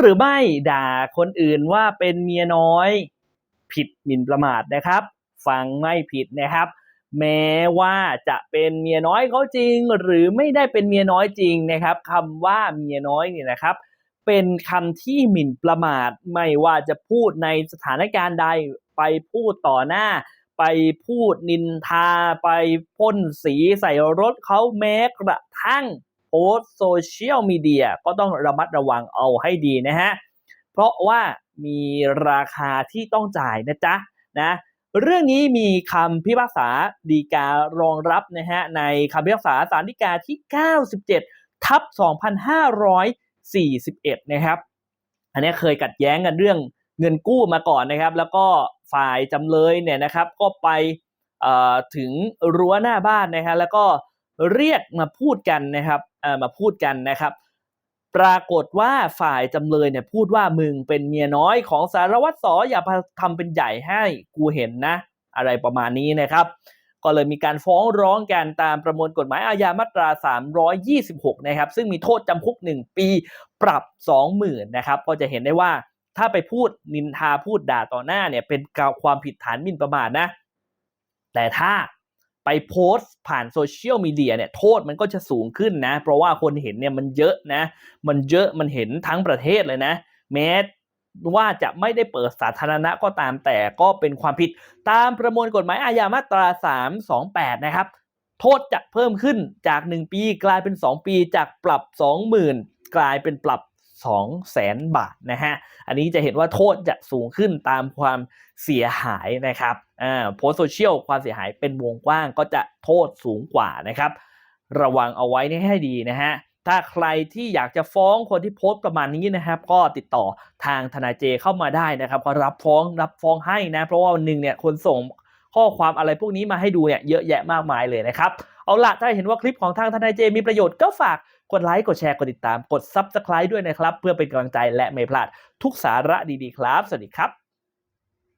หรือไม่ด่าคนอื่นว่าเป็นเมียน้อย ผิดหมิ่นประมาทนะครับ ฟังไม่ผิดนะครับ แม้ว่าจะเป็นเมียน้อยเขาจริง หรือไม่ได้เป็นเมียน้อยจริงนะครับคำว่าเมียน้อยเนี่ยนะครับ เป็นคำที่หมิ่นประมาทไม่ว่าจะพูดในสถานการณ์ใดไปพูดต่อหน้า ไปพูดนินทา ไปพ่นสีใส่รถเขาแม้กระทั่ง โพสโซเชียลมีเดียก็ต้องระมัดระวังเอาให้ดีนะฮะ เพราะว่ามีราคาที่ต้องจ่ายนะจ๊ะนะเรื่องนี้มีคำพิพากษาดีการองรับนะฮะในคำพิพากษาศาลฎีกาที่ 97 ทับ 2541 นะครับ อันนี้เคยกัดแย้งกันเรื่องเงินกู้มาก่อนนะครับ แล้วก็ฝ่ายจำเลยเนี่ยนะครับก็ไปเอ่อถึงรั้วหน้าบ้านนะครับแล้วก็ เรียกมาพูดกันนะครับมาพูดกันนะครับ ปรากฏว่าฝ่ายจำเลยเนี่ยพูดว่ามึงเป็นเมียน้อยของสารวัตรสออย่ามาทำเป็นใหญ่ให้กูเห็นนะ อะไรประมาณนี้นะครับ ก็เลยมีการฟ้องร้องกันตามประมวลกฎหมายอาญามาตรา 326 นะครับ ซึ่งมีโทษจำคุก 1 ปีปรับ 20,000นะครับ ก็จะเห็นได้ว่าถ้าไปพูดนินทาพูดด่าต่อหน้าเนี่ยเป็นความผิดฐานหมิ่นประมาทนะ แต่ถ้า ไปโพสต์ผ่านโซเชียลมีเดียเนี่ยโทษมันก็จะสูงขึ้นนะ เพราะว่าคนเห็นเนี่ยมันเยอะนะ มันเยอะมันเห็นทั้งประเทศเลยนะ แม้ว่าจะไม่ได้เปิดสาธารณะก็ตามแต่ก็เป็นความผิดตามประมวลกฎหมายอาญามาตรา 328 นะครับ โทษจะเพิ่มขึ้นจาก 1 ปีกลายเป็น 2 ปีจากปรับ 20,000 กลายเป็นปรับ 2 0 0 0 0บาทนะฮะ อันนี้จะเห็นว่าโทษจะสูงขึ้นตามความเสียหายนะครับอ่าโพสโซเชียลความเสียหายเป็นวงกว้างก็จะโทษสูงกว่านะครับ ระวังเอาไว้ให้ดีนะฮะถ้าใครที่อยากจะฟ้องคนที่โพสต์ประมาณนี้นะครับ ก็ติดต่อทางทนายเจเข้ามาได้นะครับก็รับฟ้องรับฟ้องให้นะ เพราะว่าวันหนึ่งเนี่ยคนส่งข้อความอะไรพวกนี้มาให้ดูเนี่ยเยอะแยะมากมายเลยนะครับ เอาละถ้าเห็นว่าคลิปของทางทนายเจมีประโยชน์ก็ฝากกดไลค์กดแชร์กดติดตามกด Subscribe ด้วยนะครับ เพื่อเป็นกำลังใจและไม่พลาดทุกสาระดีๆครับ สวัสดีครับ